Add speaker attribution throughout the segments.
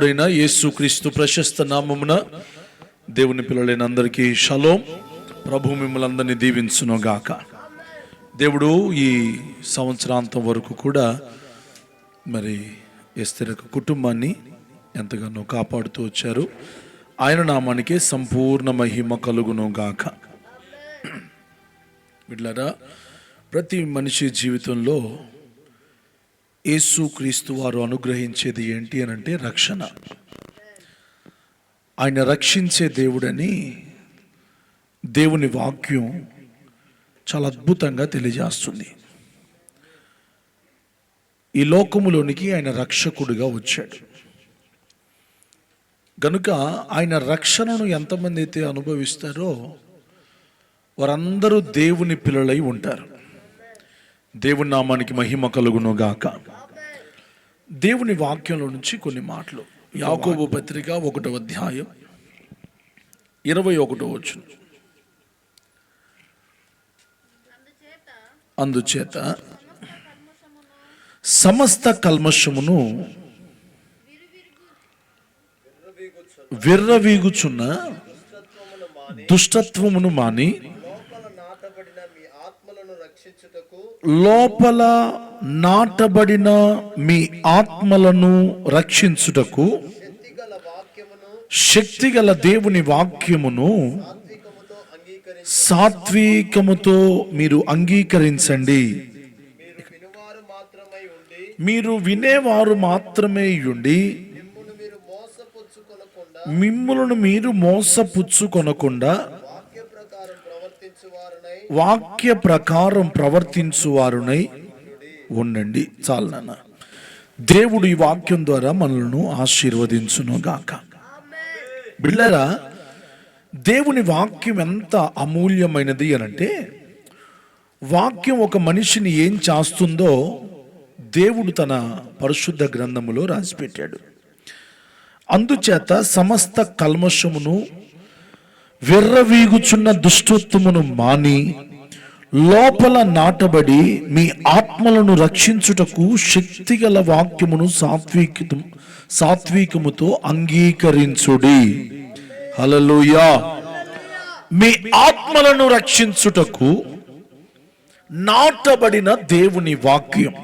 Speaker 1: ప్రభుడైన యేసు క్రీస్తు ప్రశస్త నామమున దేవుని పిల్లలైన అందరికీ షలోం. ప్రభు మిమ్మల్ని అందరినీ దీవించును గాక దేవుడు ఈ సంవత్సరాంతం వరకు కూడా మరి ఎస్తెర కుటుంబాన్ని ఎంతగానో కాపాడుతూ వచ్చారు. ఆయన నామానికి సంపూర్ణ మహిమ కలుగును గాక వీళ్ళరా ప్రతి మనిషి జీవితంలో యేసు క్రీస్తు వారు అనుగ్రహించేది ఏంటి అని అంటే రక్షణ. ఆయన రక్షించే దేవుడని దేవుని వాక్యం చాలా అద్భుతంగా తెలియజేస్తుంది. ఈ లోకములోనికి ఆయన రక్షకుడిగా వచ్చాడు. గనుక ఆయన రక్షణను ఎంతమంది అయితే అనుభవిస్తారో వారందరూ దేవుని పిల్లలై ఉంటారు. దేవుని నామానికి మహిమ కలుగును గాక దేవుని వాక్యంలో నుంచి కొన్ని మాటలు. యాకోబు పత్రిక ఒకటో అధ్యాయం ఇరవై ఒకటో వచ్చును అందుచేత సమస్త కల్మషమును విర్రవీగుచున్న దుష్టత్వమును మాని
Speaker 2: లోపల నాటబడిన మీ ఆత్మలను రక్షించుటకు
Speaker 1: లోపల నాటబడిన మీ ఆత్మలను రక్షించుటకు
Speaker 2: శక్తిగల
Speaker 1: దేవుని వాక్యమును
Speaker 2: సాత్వికముతో
Speaker 1: మీరు అంగీకరించండి.
Speaker 2: మీరు వినేవారు మాత్రమే ఉండి
Speaker 1: మీరు
Speaker 2: మోసపుచ్చుకొనకుండా
Speaker 1: మిమ్ములను మీరు మోసపుచ్చుకొనకుండా
Speaker 2: వాక్య ప్రకారం ప్రవర్తించువారునై
Speaker 1: ఉండండి. చాలు నాన్న. దేవుడు ఈ వాక్యం ద్వారా మనలను ఆశీర్వదించును గాక. బిళ్ళరా దేవుని వాక్యం ఎంత అమూల్యమైనది అనంటే వాక్యం ఒక మనిషిని ఏం చేస్తుందో దేవుడు తన పరిశుద్ధ గ్రంథములో రాసిపెట్టాడు. అందుచేత సమస్త కల్మషమును విర్రవీగుచున్న దుష్టత్వమును మాని లోపల నాటబడి మీ ఆత్మలను రక్షించుటకు శక్తిగల వాక్యమును సాత్విక సాత్వికముతో అంగీకరించుడి. హలలుయా మీ ఆత్మలను రక్షించుటకు నాటబడిన దేవుని వాక్యం.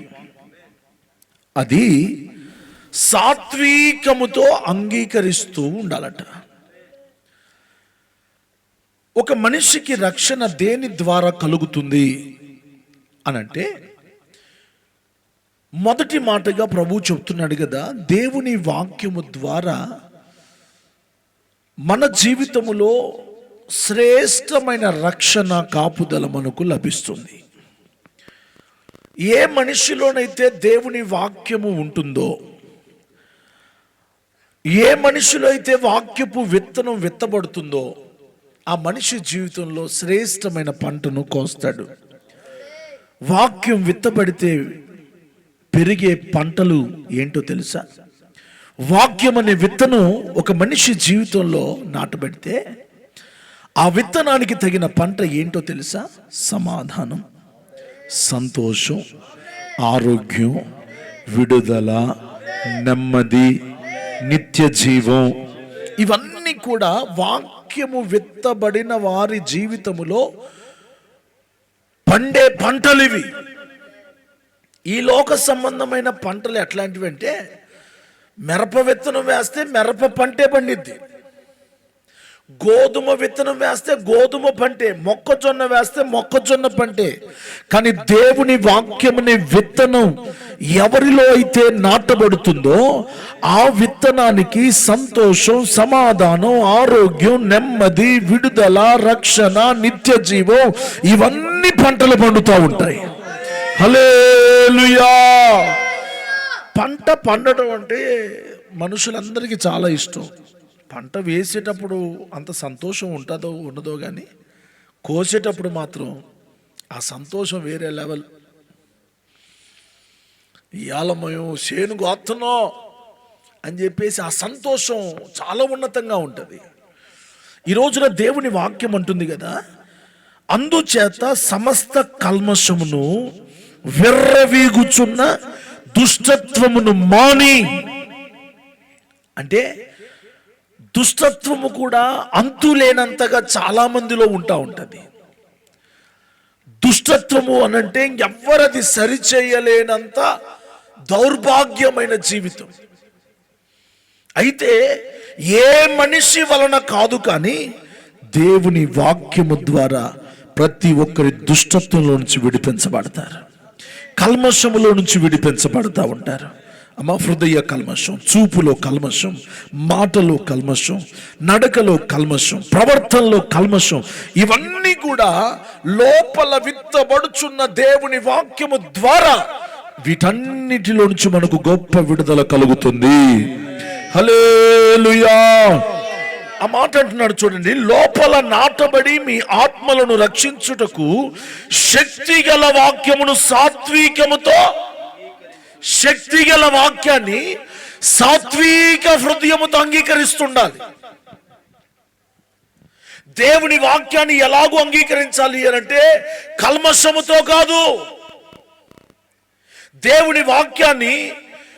Speaker 1: అది సాత్వికముతో అంగీకరిస్తూ ఉండాలట. ఒక మనిషికి రక్షణ దేని ద్వారా కలుగుతుంది అనంటే మొదటి మాటగా ప్రభు చెప్తున్నాడు కదా దేవుని వాక్యము ద్వారా మన జీవితములో శ్రేష్టమైన రక్షణ కాపుదల మనకు లభిస్తుంది. ఏ మనిషిలోనైతే దేవుని వాక్యము ఉంటుందో ఏ మనిషిలో అయితే వాక్యపు విత్తనం విత్తబడుతుందో ఆ మనిషి జీవితంలో శ్రేష్టమైన పంటను కోస్తాడు. వాక్యం విత్తబడితే పెరిగే పంటలు ఏంటో తెలుసా? వాక్యం అనే విత్తనం ఒక మనిషి జీవితంలో నాటబడితే ఆ విత్తనానికి తగిన పంట ఏంటో తెలుసా? సమాధానం. సంతోషం ఆరోగ్యం విడుదల నెమ్మది నిత్య జీవం ఇవన్నీ కూడా వాక్ వాక్యము విత్తబడిన వారి జీవితములో పండే పంటలు ఇవి ఈ లోక సంబంధమైన పంటలు ఎట్లాంటివి అంటే మిరప విత్తనం వేస్తే మిరప పంటే పండిద్ది. గోధుమ విత్తనం వేస్తే గోధుమ పంటే మొక్కజొన్న వేస్తే మొక్కజొన్న పంటే. కానీ దేవుని వాక్యముని విత్తనం ఎవరిలో అయితే నాటబడుతుందో ఆ విత్తనానికి సంతోషం సమాధానం ఆరోగ్యం నెమ్మది విడుదల రక్షణ నిత్య జీవం ఇవన్నీ పంటలు పండుతూ ఉంటాయి. హల్లెలూయా! పంట పండటం అంటే మనుషులందరికీ చాలా ఇష్టం. పంట వేసేటప్పుడు అంత సంతోషం ఉంటుందో ఉండదో కానీ కోసేటప్పుడు మాత్రం ఆ సంతోషం వేరే లెవెల్. ఇవాళ మేము చేను గోత్తున్నాం అని చెప్పేసి ఆ సంతోషం చాలా ఉన్నతంగా ఉంటుంది. ఈ రోజున దేవుని వాక్యం అంటుంది కదా అందుచేత సమస్త కల్మషమును విర్రవీగుచున్న దుష్టత్వమును మాని. అంటే దుష్టత్వము కూడా అంతు లేనంతగా చాలా మందిలో ఉంటా ఉంటుంది. దుష్టత్వము అనంటే ఎవరది సరిచేయలేనంత దౌర్భాగ్యమైన జీవితం. అయితే ఏ మనిషి వలన కాదు కానీ దేవుని వాక్యము ద్వారా ప్రతి ఒక్కరి దుష్టత్వంలో నుంచి విడిపించబడతారు. కల్మషములో నుంచి విడిపించబడతా ఉంటారు. అమ్మ హృదయ కల్మషం చూపులో కల్మషం మాటలో కల్మషం నడకలో కల్మషం ప్రవర్తనలో కల్మషం ఇవన్నీ కూడా లోపల విత్తబడుచున్న దేవుని వాక్యము ద్వారా వీటన్నిటిలో నుంచి మనకు గొప్ప విడుదల కలుగుతుంది. హలేలుయా ఆ మాట అంటున్నాడు చూడండి లోపల నాటబడి మీ ఆత్మలను రక్షించుటకు శక్తిగల వాక్యమును సాత్వికముతో శక్తి గల వాక్యాన్ని సాత్విక హృదయముతో అంగీకరిస్తుండాలి. దేవుని వాక్యాన్ని ఎలాగూ అంగీకరించాలి అని అంటే కల్మషముతో కాదు. దేవుని వాక్యాన్ని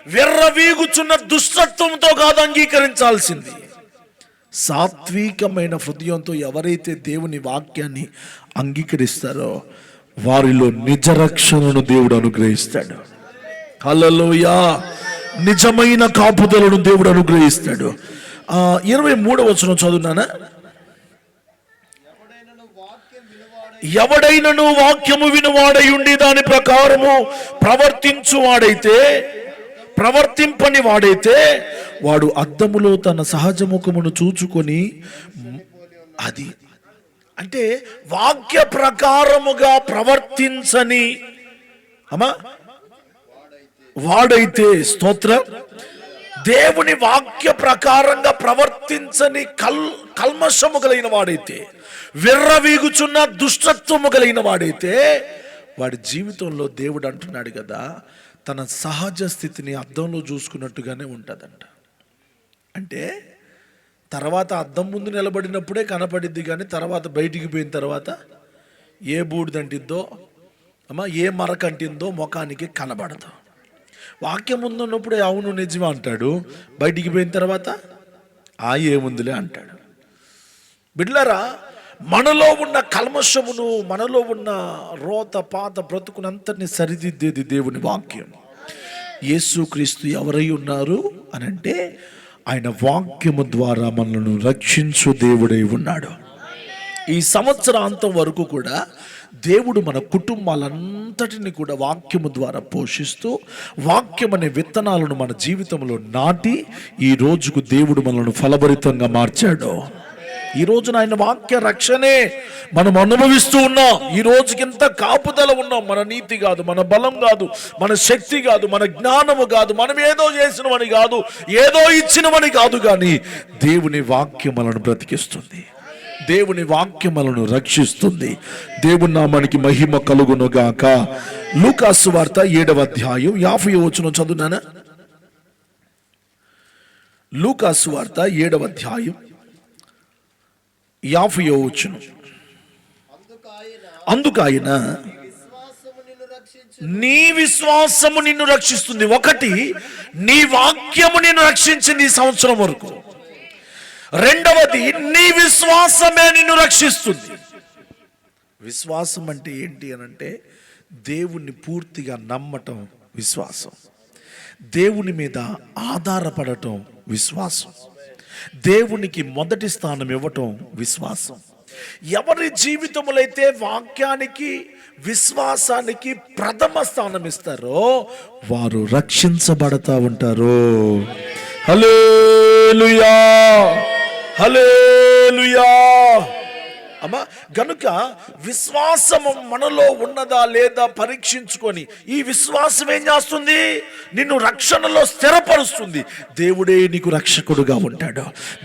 Speaker 1: విర్రవీగుచున్న దుష్టత్వంతో కాదు అంగీకరించాల్సింది. సాత్వికమైన హృదయంతో ఎవరైతే దేవుని వాక్యాన్ని అంగీకరిస్తారో వారిలో నిజరక్షణను దేవుడు అనుగ్రహిస్తాడు. హల్లెలూయా. నిజమైన కాపుదలను దేవుడు అనుగ్రహిస్తాడు. ఇరవై మూడవ వచనం చదువునానా
Speaker 2: ఎవడైనను
Speaker 1: వాక్యము వినువాడయుండి దాని ప్రకారము ప్రవర్తించు వాడైతే ప్రవర్తింపని వాడైతే వాడు అద్దములో తన సహజముఖమును చూచుకొని అది అంటే వాక్య ప్రకారముగా ప్రవర్తించని అమ్మా వాడైతే స్తోత్ర. దేవుని వాక్య ప్రకారంగా ప్రవర్తించని కల్ కల్మషము కలిగిన వాడైతే విర్రవీగుచున్న దుష్టత్వము కలిగిన వాడైతే వాడి జీవితంలో దేవుడు అంటున్నాడు కదా తన సహజ స్థితిని అద్దంలో చూసుకున్నట్టుగానే ఉంటుందంట. అంటే తర్వాత అద్దం ముందు నిలబడినప్పుడే కనపడిద్ది కానీ తర్వాత బయటికి పోయిన తర్వాత ఏ బూడిదంటిద్దో అమ్మ ఏ మరకంటిందో ముఖానికి కనబడదు. వాక్యం ముందున్నప్పుడే అవును నిజమే అంటాడు. బయటికి పోయిన తర్వాత ఆ ఏముందిలే అంటాడు. బిడ్లరా మనలో ఉన్న కల్మషమును మనలో ఉన్న రోత పాత బ్రతుకునంతటిని సరిదిద్దేది దేవుని వాక్యం. యేసుక్రీస్తు ఎవరై ఉన్నారు అని అంటే ఆయన వాక్యము ద్వారా మనల్ని రక్షించు దేవుడై ఉన్నాడు. ఈ సంవత్సరాంతం వరకు కూడా దేవుడు మన కుటుంబాలంతటిని కూడా వాక్యము ద్వారా పోషిస్తూ వాక్యం అనే విత్తనాలను మన జీవితంలో నాటి ఈ రోజుకు దేవుడు మనల్ని ఫలభరితంగా మార్చాడు. ఈ రోజున ఆయన వాక్య రక్షణే మనం అనుభవిస్తూ ఉన్నాం. ఈ రోజుకి ఎంత కాపుదల ఉన్నాం. మన నీతి కాదు మన బలం కాదు మన శక్తి కాదు మన జ్ఞానము కాదు మనం ఏదో చేసినవని కాదు ఏదో ఇచ్చినవని కాదు కానీ దేవుని వాక్యం మనను బ్రతికిస్తుంది. దేవుని వాక్యములను రక్షిస్తుంది. దేవుని నామానికి మహిమ కలుగును గాక లూకాసు వార్త ఏడవ అధ్యాయం యాభై వచనం చదువునానా? లూకాసు వార్త ఏడవ అధ్యాయం యాభై వచనం.
Speaker 2: అందుకు ఆయన
Speaker 1: నీ విశ్వాసము నిన్ను రక్షిస్తుంది. ఒకటి నీ వాక్యము నిన్ను రక్షించింది ఈ సంవత్సరం వరకు. రెండవది నీ విశ్వాసమే నిన్ను రక్షిస్తుంది. విశ్వాసం అంటే ఏంటి అని అంటే దేవుణ్ణి పూర్తిగా నమ్మటం విశ్వాసం. దేవుని మీద ఆధారపడటం విశ్వాసం. దేవునికి మొదటి స్థానం ఇవ్వటం విశ్వాసం. ఎవరి జీవితములైతే వాక్యానికి విశ్వాసానికి ప్రథమ స్థానం ఇస్తారో వారు రక్షించబడతా ఉంటారు. హల్లెలూయా! హల్లెలూయా అమ్మా గనుక విశ్వాసము మనలో ఉన్నదా లేదా పరీక్షించుకొని ఈ విశ్వాసం ఏం చేస్తుంది? నిన్ను రక్షణలో స్థిరపరుస్తుంది. దేవుడే నీకు రక్షకుడుగా ఉంటాడు.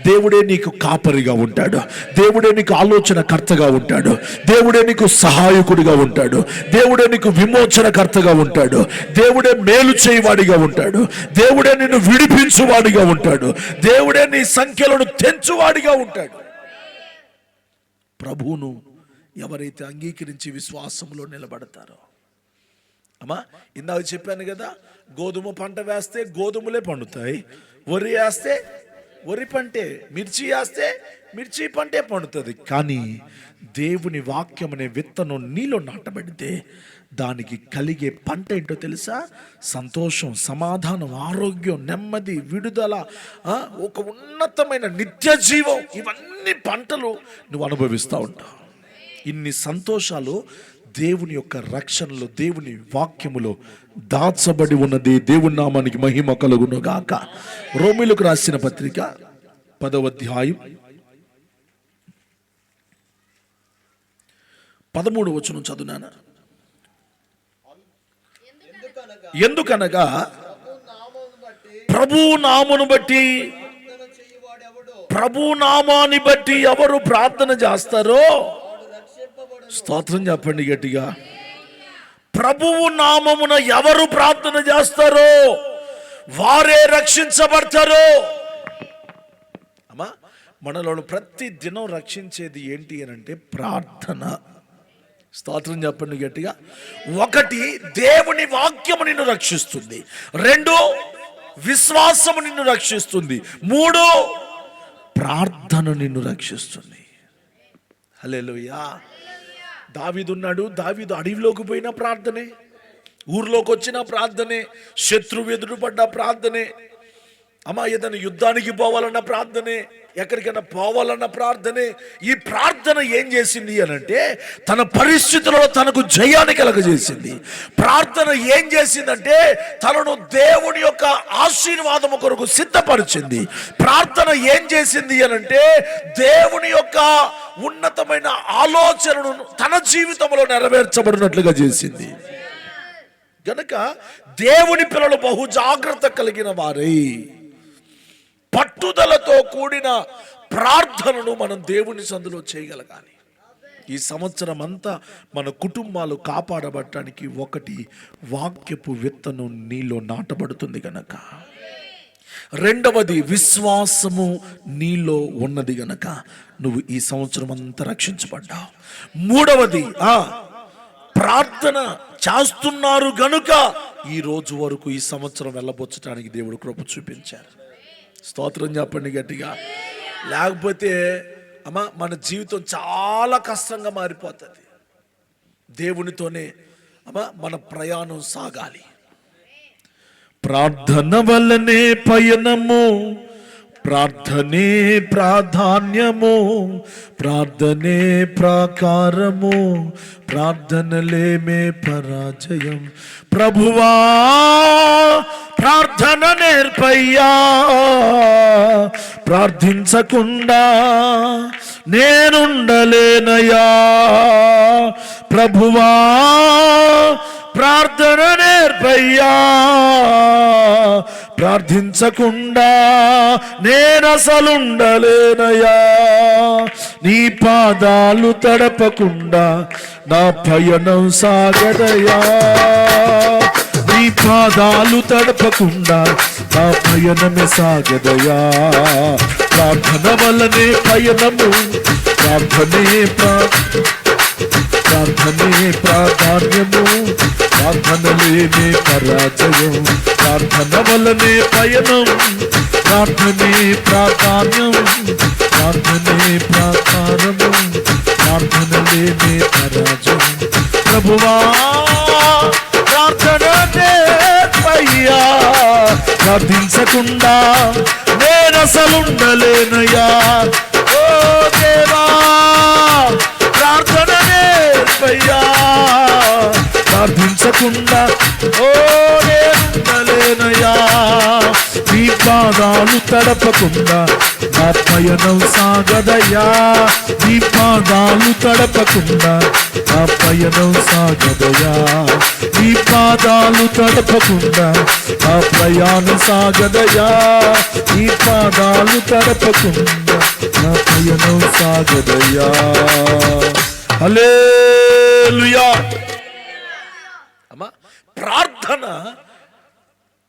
Speaker 1: దేవుడే నీకు కాపరిగా ఉంటాడు. దేవుడే నీకు ఆలోచనకర్తగా ఉంటాడు. దేవుడే నీకు సహాయకుడిగా ఉంటాడు. దేవుడే నీకు విమోచనకర్తగా ఉంటాడు. దేవుడే మేలు చేయవాడిగా ఉంటాడు. దేవుడే నిన్ను విడిపించువాడిగా ఉంటాడు. దేవుడే నీ సంఖ్యలను తెంచువాడిగా ఉంటాడు. ప్రభువును ఎవరైతే అంగీకరించి విశ్వాసంలో నిలబడతారో. అమ్మా ఇందాక చెప్పాను కదా గోధుమ పంట వేస్తే గోధుమలే పండుతాయి వరి వేస్తే వరి పంటే మిర్చి వేస్తే మిర్చి పంటే పండుతుంది. కానీ దేవుని వాక్యం అనే విత్తనం నీలో నాటబడితే దానికి కలిగే పంట ఏంటో తెలుసా? సంతోషం సమాధానం ఆరోగ్యం నెమ్మది విడుదల ఒక ఉన్నతమైన నిత్య జీవం ఇవన్నీ పంటలు నువ్వు అనుభవిస్తూ ఉంటావు. ఇన్ని సంతోషాలు దేవుని యొక్క రక్షణలో దేవుని వాక్యములో దాచబడి ఉన్నది. దేవుని నామానికి మహిమ కలుగును గాక. రోమిలకు రాసిన పత్రిక పదవ అధ్యాయం పదమూడు వచనం చదువునాను?
Speaker 2: ఎందుకనగా ప్రభు నామును బట్టి
Speaker 1: ప్రభు బట్టి నామాన్ని బట్టి ఎవరు ప్రార్థన చేస్తారో స్తోత్రం చెప్పండి గట్టిగా. ప్రభువు నామమున ఎవరు ప్రార్థన చేస్తారో వారే రక్షించబడతారు. అమ్మా మనలో ప్రతి దినం రక్షించేది ఏంటి అని అంటే ప్రార్థన. స్తోత్రం చెప్పండి గట్టిగా. ఒకటి దేవుని వాక్యము నిన్ను రక్షిస్తుంది. రెండు విశ్వాసము నిన్ను రక్షిస్తుంది. మూడు ప్రార్థన నిన్ను రక్షిస్తుంది. హల్లెలూయా. దావీదున్నాడు. దావిదు అడవిలోకి పోయిన ప్రార్థనే ఊర్లోకి వచ్చిన ప్రార్థనే శత్రువు ఎదురుపడ్డ ప్రార్థనే. అమ్మా ఏదైనా యుద్ధానికి పోవాలన్న ప్రార్థనే ఎక్కడికైనా పోవాలన్న ప్రార్థనే ఈ ప్రార్థన ఏం చేసింది అని అంటే తన పరిస్థితులలో తనకు జయాన్ని కలగజేసింది. ప్రార్థన ఏం చేసిందంటే తనను దేవుని యొక్క ఆశీర్వాదము కొరకు సిద్ధపరిచింది. ప్రార్థన ఏం చేసింది అని అంటే దేవుని యొక్క ఉన్నతమైన ఆలోచనను తన జీవితంలో నెరవేర్చబడినట్లుగా చేసింది. గనక దేవుని పిల్లలు బహు జాగ్రత్త కలిగిన వారై పట్టుదలతో కూడిన ప్రార్థనను మనం దేవుని సందులో చేయగలగాలి. ఈ సంవత్సరం అంతా మన కుటుంబాలు కాపాడబడటానికి ఒకటి వాక్యపు విత్తనం నీలో నాటబడుతుంది గనక. రెండవది విశ్వాసము నీలో ఉన్నది గనక. నువ్వు ఈ సంవత్సరం అంతా రక్షించబడ్డావు. మూడవది ఆ ప్రార్థన చేస్తున్నారు గనుక ఈ రోజు వరకు ఈ సంవత్సరం వెళ్ళబొచ్చడానికి దేవుడు కృప చూపించారు. స్తోత్రం చెప్పండి గట్టిగా. లేకపోతే అమ్మ మన జీవితం చాలా కష్టంగా మారిపోతుంది. దేవునితోనే అమ్మ మన ప్రయాణం సాగాలి. ప్రార్థన వల్లనే పయనము ప్రార్థనే ప్రాధాన్యము ప్రార్థనే ప్రాకారము ప్రార్థనలేమే పరాజయం. ప్రభువా ప్రార్థన నేర్పయ్యా ప్రార్థించకుండా నేనుండలేనయా ప్రభువా ప్రార్థన నేర్పయ్యా ప్రార్థించకుండా నేనసలుండలేనయా నీ పాదాలు తడపకుండా నా పయనం సాగదయా నీ పాదాలు తడపకుండా నా పయనమే సాగదయా ప్రార్థన వల్లనే పయనము ప్రార్థనే ప్రా ప్రార్థనే ప్రాధాన్యము ప్రార్థనలేనే పరాజయం. ప్రార్థన వలనే పయనం ప్రార్థనే ప్రాధాన్యం ప్రార్థనే ప్రాకారము ప్రార్థనలేనే పరాజయం. ప్రభువా ప్రార్థన ప్రార్థించకుండా నేనసలుండలేనయ్యా ఓ దేవా ప్రార్థించకుండా ఓ నీ పాదాలు తడపకుండా నా పయనం సాగదయా నీ పాదాలు తడపకుండా నా పయనం సాగదయా నీ పాదాలు తడపకుండా నా ప్రయాణం సాగదయా నీ పాదాలు తడపకుండా నా పయనం సాగదయా హల్లెలూయా. ప్రార్థన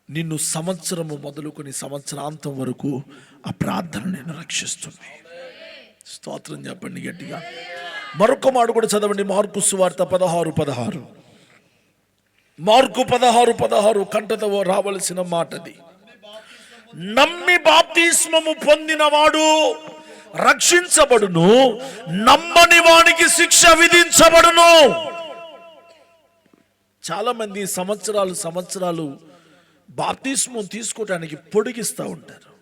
Speaker 1: నిన్ను సంవత్సరము మొదలుకొని సంవత్సరాంతం వరకు ఆ ప్రార్థన నేను రక్షిస్తుంది. స్తోత్రం చెప్పండి గట్టిగా. మరొక మాట కూడా చదవండి. మార్కు సువార్త పదహారు పదహారు. మార్కు పదహారు పదహారు. కంటతో రావలసిన మాటది. నమ్మి బాప్తిస్మము పొందినవాడు రక్షించబడును. నమ్మని వానికి శిక్ష విధించబడును. చాలామంది సంవత్సరాలు సంవత్సరాలు బాప్తిస్మం తీసుకోవడానికి పొడిగిస్తూ ఉంటారు.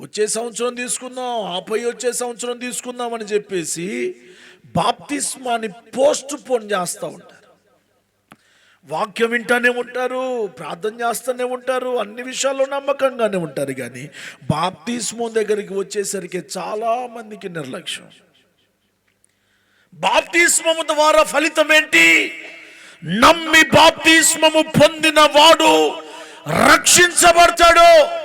Speaker 1: వచ్చే సంవత్సరం తీసుకుందాం ఆపై వచ్చే సంవత్సరం తీసుకుందాం అని చెప్పేసి బాప్తిస్మాన్ని పోస్ట్ పోన్ చేస్తూ ఉంటారు. వాక్యం వింటానే ఉంటారు ప్రార్థన చేస్తూనే ఉంటారు అన్ని విషయాల్లో నమ్మకంగానే ఉంటారు కానీ బాప్తిస్మం దగ్గరికి వచ్చేసరికి చాలా మందికి నిర్లక్ష్యం. బాప్తిస్మము ద్వారా ఫలితం ఏంటి? నమ్మి బాప్తిస్మము పొందిన వాడు రక్షించబడతాడు.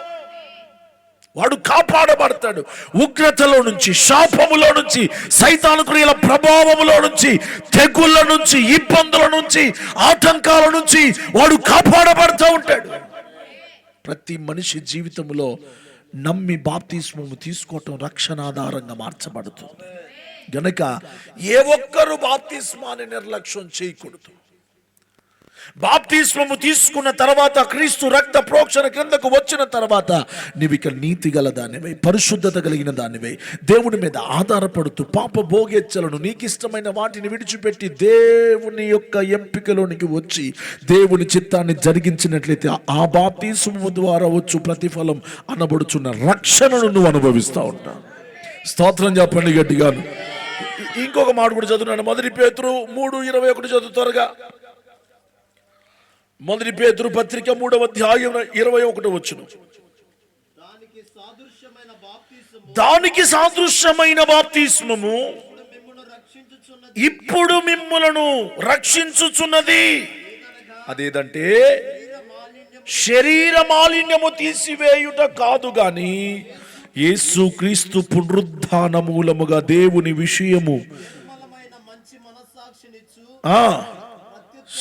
Speaker 1: వాడు కాపాడబడతాడు. ఉగ్రతలో నుంచి శాపములో నుంచి సైతాను క్రియల ప్రభావములో నుంచి తెగుళ్ళ నుంచి ఇబ్బందుల నుంచి ఆటంకాల నుంచి వాడు కాపాడబడుతూ ఉంటాడు. ప్రతి మనిషి జీవితంలో నమ్మి బాప్తిస్మము తీసుకోవటం రక్షణాధారంగా మార్చబడుతుంది. గనక ఏ ఒక్కరు బాప్తిస్మాన్ని నిర్లక్ష్యం చేయకూడదు. బాప్తిస్మము తీసుకున్న తర్వాత క్రీస్తు రక్త ప్రోక్షణ క్రిందకు వచ్చిన తర్వాత నీవు ఇక నీతి గల దానివై పరిశుద్ధత కలిగిన దానివై దేవుని మీద ఆధారపడుతూ పాప భోగెచ్చలను నీకు ఇష్టమైన వాటిని విడిచిపెట్టి దేవుని యొక్క ఎంపికలోనికి వచ్చి దేవుని చిత్తాన్ని జరిగించినట్లయితే ఆ బాప్తిస్మము ద్వారా వచ్చు ప్రతిఫలం అనబడుచున్న రక్షణను నువ్వు అనుభవిస్తూ ఉంటావు స్తోత్రం చెప్పండి గట్టిగాను. ఇంకొక మాట కూడా చదువున్నాను. మొదటి పేతురు మూడు ఇరవై ఒకటి చదువు త్వరగా. మొదటి పేతురు పత్రిక మూడవ అధ్యాయం ఇరవై ఒకటి వచ్చును
Speaker 2: దానికి సాదృశ్యమైన
Speaker 1: బాప్తిస్మము ఇప్పుడు మిమ్ములను రక్షించుచున్నది. అదేదంటే శరీర మాలిన్యము తీసివేయుట కాదు గాని యేసుక్రీస్తు పునరుద్ధాన మూలముగా దేవుని విషయము. ఆ.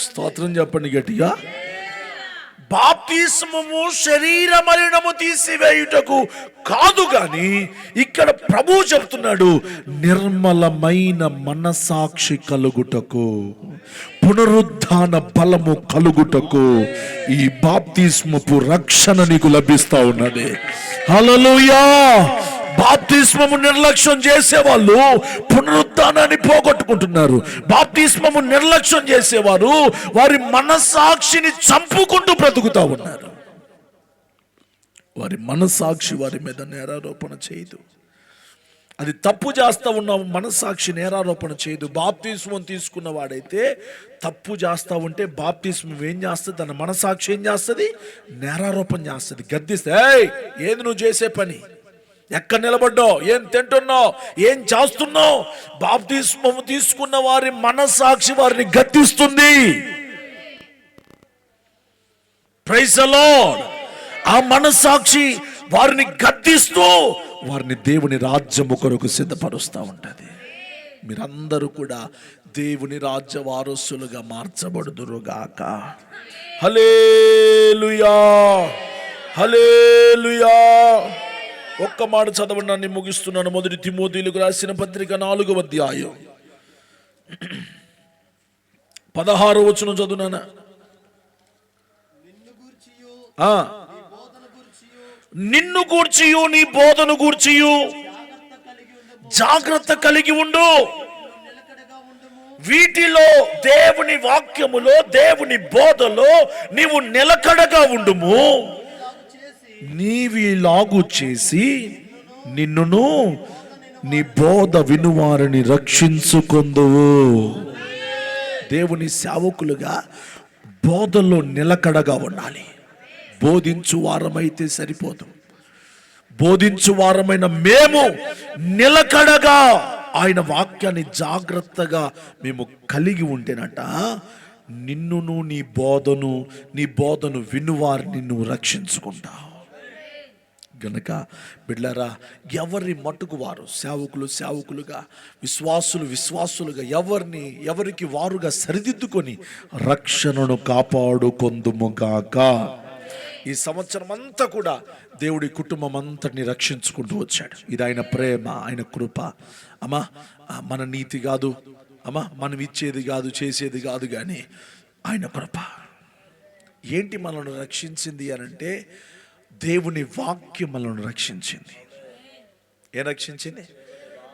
Speaker 1: స్తోత్రం చెప్పండి గట్టిగా. బాప్తిస్మము శరీర మలినము తీసివేయుటకు కాదు గాని ఇక్కడ ప్రభు చెప్తున్నాడు నిర్మలమైన మనసాక్షి కలుగుటకు పునరుద్ధాన బలము కలుగుటకు ఈ బాప్తిస్మపు రక్షణ నీకు లభిస్తా ఉన్నది. హలలుయా బాప్తిస్మము నిర్లక్ష్యం చేసేవాళ్ళు పునరుద్ధానాన్ని పోగొట్టుకుంటున్నారు. బాప్తిస్మము నిర్లక్ష్యం చేసేవారు వారి మనసాక్షిని చంపుకుంటూ బ్రతుకుతా ఉన్నారు. వారి మనస్సాక్షి వారి మీద నేరారోపణ చేయదు. అది తప్పు చేస్తా ఉన్న మనస్సాక్షి నేరారోపణ చేయదు. బాప్తిస్మం తీసుకున్న వాడైతే తప్పు చేస్తా ఉంటే బాప్తిస్మం ఏం చేస్తుంది? తన మనసాక్షి ఏం చేస్తుంది? నేరారోపణ చేస్తుంది. గద్దిస్తే ఏది నువ్వు చేసే పని? ఎక్కడ నిలబడ్డావు? ఏం తింటున్నావు? ఏం చేస్తున్నావు? బాప్తిస్మము తీసుకున్న వారి మనస్సాక్షి వారిని గద్దిస్తుంది. ప్రైజ్ ఆ మనస్సాక్షి వారిని గద్దిస్తూ వారిని దేవుని రాజ్యము కొరకు సిద్ధపరుస్తూ ఉంటుంది. మీరందరూ కూడా దేవుని రాజ్య వారసులుగా మార్చబడుదురుగాక హలేలుయా హలేలుయా ఒక్క మాట చదవండి నన్ను ముగిస్తున్నాను. మొదటి తిమోతీలకు రాసిన పత్రిక నాలుగవ అధ్యాయం. పదహారు వచ్చిన చదువునా
Speaker 2: నిన్ను గూర్చియు
Speaker 1: ఆ
Speaker 2: నీ
Speaker 1: నిన్ను నీ బోధను గూర్చియు.
Speaker 2: జాగ్రత్త కలిగి
Speaker 1: ఉండు. వీటిలో దేవుని వాక్యములో దేవుని బోధలో నీవు నిలకడగా ఉండుము. నీవిలాగు చేసి నిన్నును నీ బోధ వినువారిని రక్షించుకుందువు. దేవుని సేవకులుగా బోధలో నిలకడగా ఉండాలి. బోధించు వారమైతే సరిపోదు. బోధించు వారమైన మేము నిలకడగా ఆయన వాక్యాన్ని జాగ్రత్తగా మేము కలిగి ఉంటేనట నిన్నును నీ బోధను నీ బోధను వినువారిని నువ్వు రక్షించుకుంటావు. గనక బిడ్లారా ఎవరి మట్టుకు వారు సేవకులు సేవకులుగా విశ్వాసులు విశ్వాసులుగా ఎవరిని ఎవరికి వారుగా సరిదిద్దుకొని రక్షణను కాపాడుకొందుముగాక ఈ సంవత్సరం అంతా కూడా దేవుడి కుటుంబం అంతటిని రక్షించుకుంటూ వచ్చాడు. ఇది ఆయన ప్రేమ ఆయన కృప. అమ్మా మన నీతి కాదు. అమ్మా మనం ఇచ్చేది కాదు చేసేది కాదు కానీ ఆయన కృప. ఏంటి మనల్ని రక్షించింది అని అంటే దేవుని వాక్యములను రక్షించింది. ఏ రక్షించింది?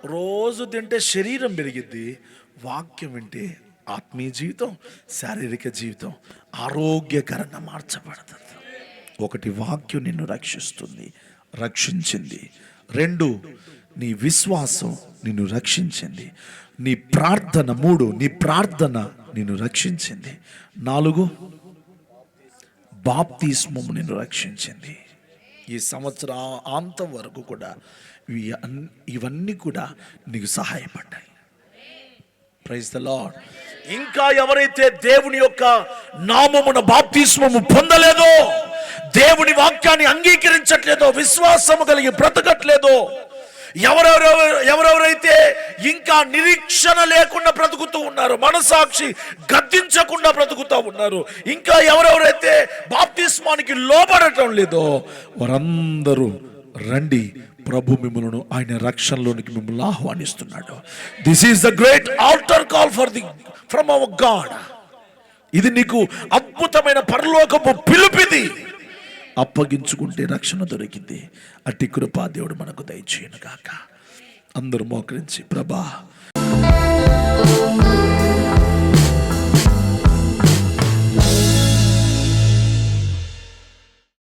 Speaker 1: రోజు తింటే శరీరం పెరిగిద్ది వాక్యం వింటే ఆత్మీయ జీవితం శారీరక జీవితం ఆరోగ్యకరంగా మార్చబడుతుంది. ఒకటి వాక్యం నిన్ను రక్షిస్తుంది రక్షించింది. రెండు నీ విశ్వాసం నిన్ను రక్షించింది. నీ ప్రార్థన మూడు నీ ప్రార్థన నిన్ను రక్షించింది. నాలుగు బాప్తిస్మము నిన్ను రక్షించింది. ఈ సంవత్సరం అంతం వరకు కూడా ఇవన్నీ కూడా నీకు సహాయపడ్డాయి. ప్రైజ్ ద లాడ్ ఇంకా ఎవరైతే దేవుని యొక్క నామమున బాప్తిస్మము పొందలేదో దేవుని వాక్యాన్ని అంగీకరించట్లేదో విశ్వాసము కలిగి బ్రతకట్లేదో ఎవరెవరెవరు ఎవరెవరైతే ఇంకా నిరీక్షణ లేకుండా బ్రతుకుతూ ఉన్నారు. మనసాక్షి గద్దించకుండా బ్రతుకుతూ ఉన్నారు. ఇంకా ఎవరెవరైతే బాప్తిస్మానికి లోబడటం లేదో వారందరూ రండి. ప్రభు మిమ్మల్ని ఆయన రక్షణలోనికి మిమ్మల్ని ఆహ్వానిస్తున్నాడు. This is the great altar call for the from our God ఇది నీకు అద్భుతమైన పరలోకపు పిలుపిది అప్పగించుకుంటే రక్షణ దొరికింది. అట్టి కృపా దేవుడు మనకు దయచేయను కాక అందరూ మోకరించి ప్రభా.